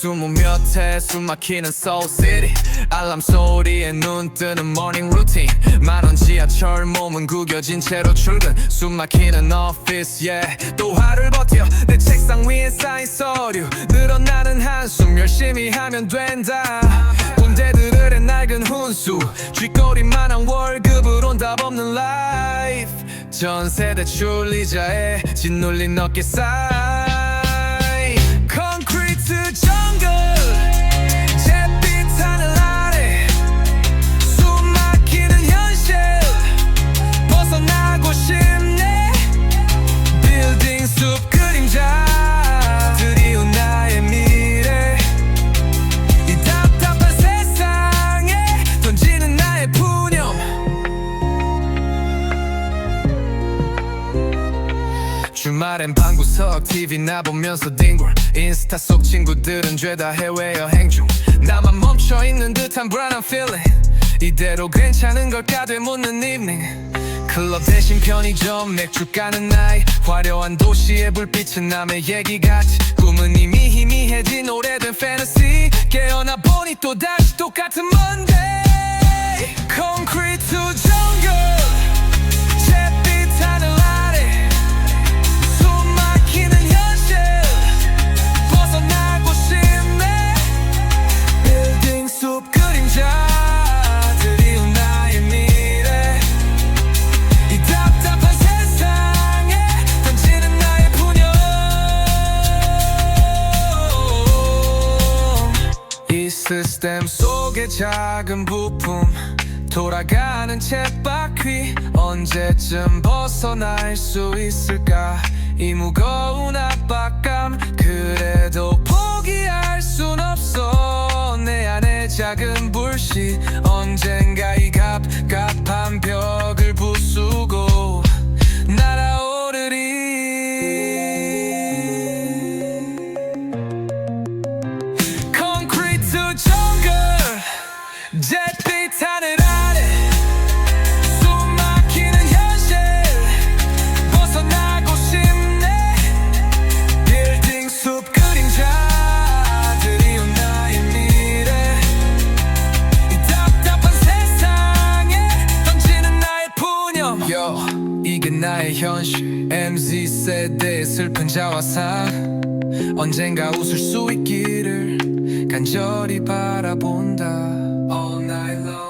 스무 몇 해 숨막히는 City. 알람 소리에 눈 뜨는 morning routine. 만원 지하철 몸은 구겨진 채로 출근. 숨막히는 오피스 yeah. 또 하루를 버텨. 내 책상 위에 쌓인 서류. 늘어나는 한숨 열심히 하면 된다. 군대들의 낡은 훈수. 쥐꼬리만한 월급으론 답 없는 life. 전세 대출 이자에 짓눌린 어깨 사 주말엔 방구석 TV 나 보면서 뒹굴. 인스타 속 친구들은 죄다 해외 여행 중. 나만 멈춰있는 듯한 불안한 feeling. 이대로 괜찮은 걸까 되묻는 evening. 클럽 대신 편의점 맥주 까는 나이. 화려한 도시의 불빛은 남의 얘기 같이. 꿈은 이미 시스템 속의 작은 부품 돌아가는 쳇바퀴 언제쯤 벗어날 수 있을까? 이 무거운 압박감 그래도 포기할 순 없어. 내 안에 작은 불씨 언젠가 이 갑갑한 벽을 부수고 나의 현실 MZ 세대의 슬픈 자화상 언젠가 웃을 수 있기를 간절히 바라본다. All night long